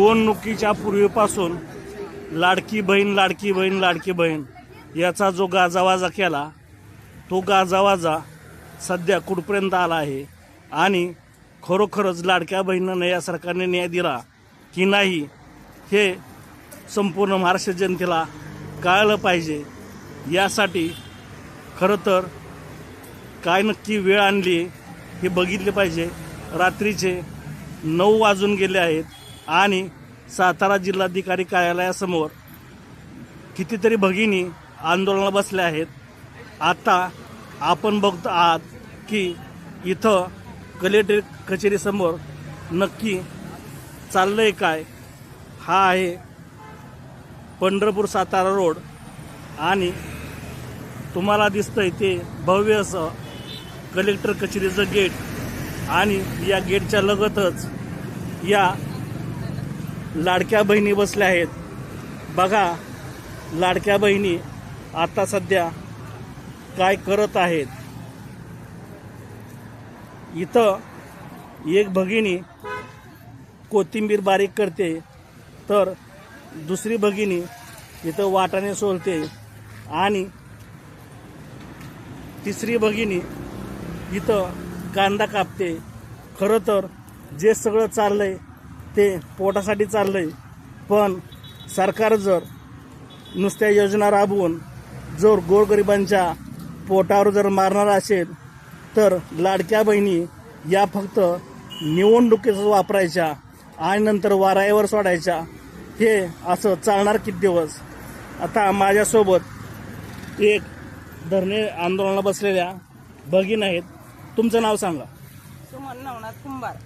निवडणुकीच्या पूर्वीपासून लाडकी बहीण लाडकी बहीण लाडकी बहीण याचा जो गाजावाजा केला तो गाजावाजा सध्या कुठपर्यंत आला आहे? आणि खरोखरच लाडक्या बहिणीनं या सरकारने न्याय दिला की नाही हे संपूर्ण महाराष्ट्र जनतेला कळलं पाहिजे. यासाठी खरं तर काय नक्की वेळ आणली हे बघितले पाहिजे. रात्रीचे नऊ वाजून गेले आहेत. आणि सातारा जिल्हाधिकारी कार्यालयासमोर कितीतरी भगिनी आंदोलनाला बसल्या आहेत. आता आपण बघतो आहात की इथं कलेक्टर कचेरीसमोर नक्की चाललंय काय? हा आहे पंढरपूर सातारा रोड आणि तुम्हाला दिसतंय ते भव्य असं कलेक्टर कचेरीचं गेट आणि या गेटच्या लगतच या लाडक्या बहिणी बसल्या आहेत. बघा लाडक्या बहिणी आता सध्या काय करत आहेत. इथं एक भगिनी कोथिंबीर बारीक करते तर दुसरी भगिनी इथं वाटाणे सोलते आणि तिसरी भगिनी इथं कांदा कापते. खरं तर जे सगळं चाललं आहे ते पोटासाठी चाललं आहे पण सरकार जर नुसत्या योजना राबवून जर गोरगरिबांच्या पोटावर जर मारणार असेल तर लाडक्या बहिणी या फक्त निवडणुकीच वापरायच्या आणि नंतर वारायवर सोडायच्या हे असं चालणार किती दिवस? आता माझ्यासोबत एक धरणे आंदोलनाला बसलेल्या भगिन आहेत. तुमचं नाव सांगा. सुमन नवनाथ कुंभार.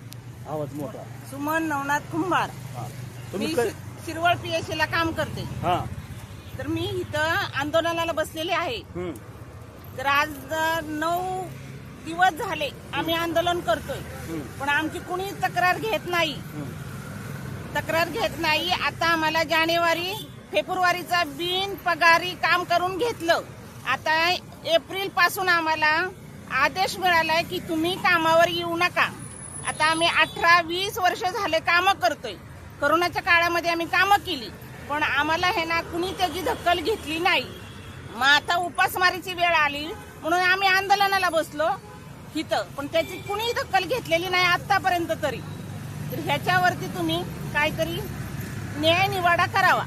आवाज मोठा. सुमन नवनाथ कुंभार. हा. मी तुम्ही क- शि- शिरवळ पीएससी ला काम करते. हा. तर मी इथं आंदोलनाला बसलेले आहे. हम्म. तर आज अ, नऊ दिवस झाले आम्ही आंदोलन करतोय. हम्म. पण आमची कुणी तक्रार घेत नाही. हम्म. तक्रार घेत नाही. आता आम्हाला जानेवारी फेब्रुवारीचा बिन पगारी काम करून घेतलं. आता एप्रिलपासून आम्हाला आदेश मिळालाय की तुम्ही कामावर येऊ नका. आता आम्ही अठरा वीस वर्ष झाले कामं करतोय. करोनाच्या काळामध्ये आम्ही कामं केली पण आम्हाला हे ना कुणी त्याची दखल घेतली नाही. मग आता उपासमारीची वेळ आली म्हणून आम्ही आंदोलनाला बसलो इथं पण त्याची कुणी दखल घेतलेली नाही आतापर्यंत तरी. तर ह्याच्यावरती तुम्ही काहीतरी न्याय निवाडा करावा.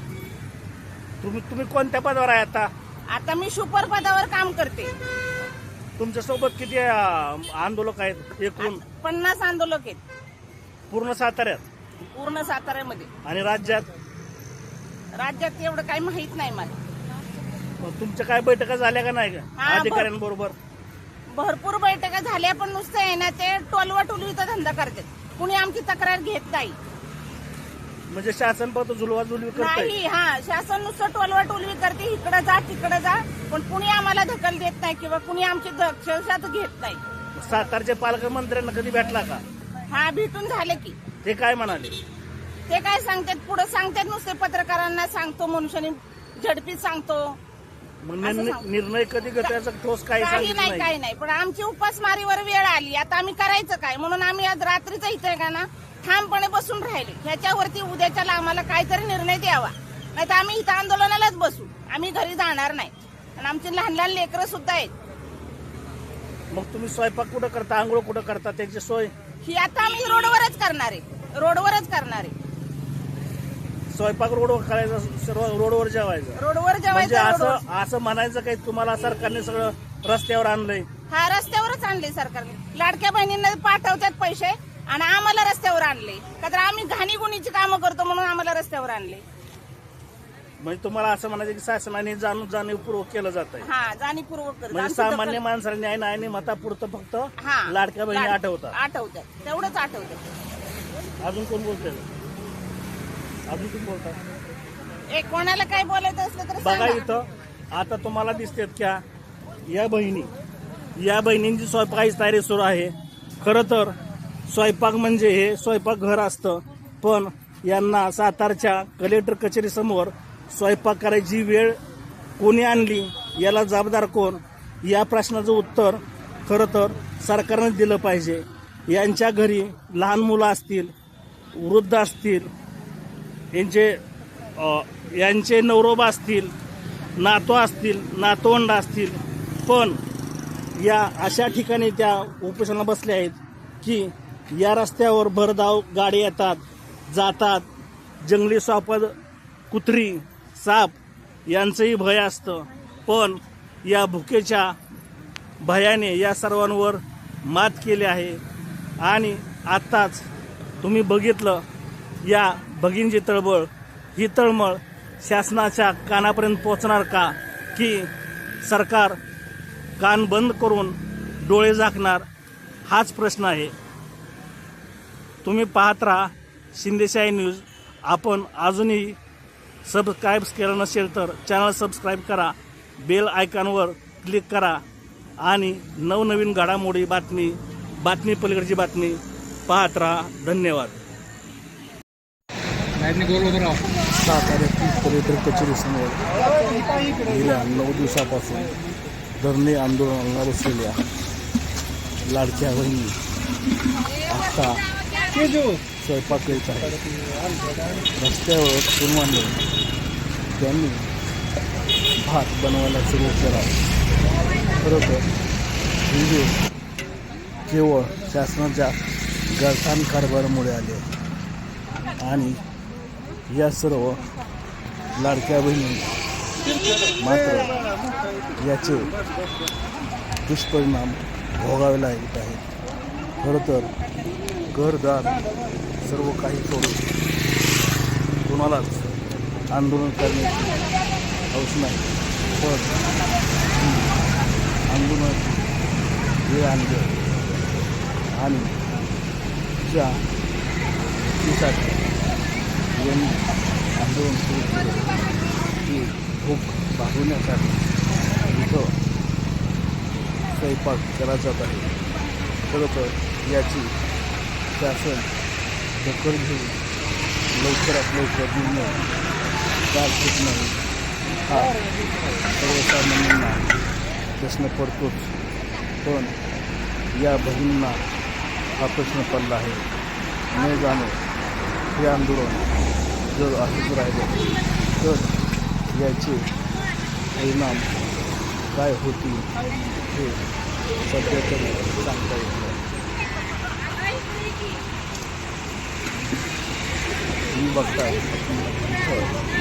तुम्ही तुम्ही कोणत्या पदावर आहे आता? आता मी सुपर पदावर काम करते. तुमच्यासोबत किती अं, आंदोलक आहेत एकूण? पन्नास आंदोलक आहेत. पूर्ण साताऱ्यात? पूर्ण साताऱ्यामध्ये. आणि राज्यात? राज्यात एवढं काही माहीत नाही मला. मग तुमच्या काय बैठका झाल्या का नाही का? हा, ब- अधिकाऱ्यांबरोबर? भरपूर बैठका झाल्या पण नुसतं आहे ना ते टोलवा टोलवीचा धंदा करतात. कुणी आमची तक्रार घेत नाही. म्हणजे शासन फक्त झुलवा झुलवी करतंय. नाही हा शासन नुसतं टोलवा टोलवी करते इकडे जा तिकडे जा. पण कुणी आम्हाला दखल देत नाही किंवा कुणी आमची दक्षता घेत नाही. सातारच्या पालकमंत्र्यांना कधी भेटला का? हा भेटून झाले की. ते काय म्हणाले? ते काय सांगतात? पुढे सांगतात नुसते पत्रकारांना सांगतो मनुष्याने झडपीत सांगतो. मग असं निर्णय कधी घेतो ठोस काही काही सांगितलं नाही नाही? काही नाही. पण आमची उपासमारीवर वेळ आली. आता आम्ही करायचं काय? म्हणून आम्ही आज रात्रीचं इथे का ना ठामपणे बसून राहिले. ह्याच्यावरती उद्याच्याला आम्हाला काहीतरी निर्णय द्यावा. नाही तर आम्ही इथं आंदोलनालाच बसू. आम्ही घरी जाणार नाही. आणि आमची लहान लहान लेकरं सुद्धा आहेत. मग तुम्ही स्वयंपाक कुठं करता? आंघोळ कुठं करता? त्याची सोय? ही आता आम्ही रोडवरच करणार आहे. रोडवरच करणार आहे. स्वयंपाक रोडवर करायचा सर्व रोडवर जेवायचं. रोडवर म्हणजे जेवायचं रोडवर. असं असं म्हणायचं काही तुम्हाला सरकारने सगळं रस्त्यावर आणलंय. हा रस्त्यावरच आणले सरकारने. लाडक्या बहिणींना पाठवतात पैसे आणि आम्हाला रस्त्यावर आणले का तर आम्ही घाणी गुणीची कामं करतो म्हणून आम्हाला रस्त्यावर आणले म्हणजे तुम्हाला असं म्हणायचं की शासनाने जाणून जाणीवपूर्वक केलं जात आहे हा जाणीवपूर्वक म्हणजे सामान्य माणसाला न्याय नाही आणि मतापुरतं फक्त हा लाडक्या बहिणी लाड- आठवतात. आठवतात. तेवढंच आठवतात अजून कोण बोलतंय? अजून कोण बोलतात एक कोणाला काय बोलायचं असलं तर बघा सांगा. इथं आता तुम्हाला दिसतेत क्या? या बहिणी. या बहिणींची स्वयंपाकाची तयारी सुरू आहे. खरं तर स्वयंपाक म्हणजे हे स्वयंपाक घर असतं. पण यांना सातारच्या कलेक्टर कचेरीसमोर स्वयंपाक करायची वेळ कोणी आणली याला जबाबदार कोण? या प्रश्नाचं उत्तर खरं तर सरकारने दिलं पाहिजे. यांच्या घरी लहान मुलं असतील वृद्ध असतील यांचे यांचे नवरोबा असतील नातो असतील नातवंड असतील पण या अशा ठिकाणी त्या उपोषणाला बसल्या आहेत की या रस्त्यावर भरधाव गाडी येतात जातात जंगली सापद कुत्री साप यांचंही भय असतं. पण या भुकेच्या भयाने या सर्वांवर मात केली आहे. आणि आत्ताच तुम्ही बघितलं या भगिनीची तळबळ ही तळमळ शासनाच्या कानापर्यंत पोचणार का? की सरकार कान बंद करून डोळे झाकणार? हाच प्रश्न आहे. तुम्ही पाहत राहा शिंदेशाही न्यूज. आपण अजूनही सबस्क्राईब केलं नसेल तर चॅनल सबस्क्राईब करा. बेल आयकॉनवर क्लिक करा. आणि नवनवीन घडामोडी बातमी बातमी पलीकडची बातमी पाहत राहा. धन्यवाद. पर्यटन कचेरीसमोर गेल्या नऊ दिवसापासून धरणे आंदोलनाला बसलेल्या लाडक्या बहिणी. आत्ता स्वयंपाक येत आहे रस्त्यावर कुणवाने त्यांनी भात बनवायला सुरू केला. खरोखर हिंदू केवळ शासनाच्या गरसान कारभारामुळे आले. आणि या सर्व लाडक्या बहिणी मात्र याचे दुष्परिणाम भोगावे लागत आहेत. खरं तर घरदार सर्व काही सोडून कोणालाच आंदोलन करण्याची हौस नाही. पण आंदोलन हे आणले आणि ज्या चुकीसाठी यांनी आंदोलन सुरू केलं की भूक भागवण्यासाठी इथं स्वयंपाक केला जात आहे. खरं तर याची शासन दखल घेऊन लवकरात लवकर निर्णय का घेत नाही. हा सर्वसामान्यांना प्रश्न पडतोच. पण या बहिणींना हा प्रश्न पडला आहे. न जाणं हे आंदोलन जर असंच राहिलं तर याचे परिणाम काय होतील हे सध्या तरी सांगता येत नाही. तुम्ही बघताय.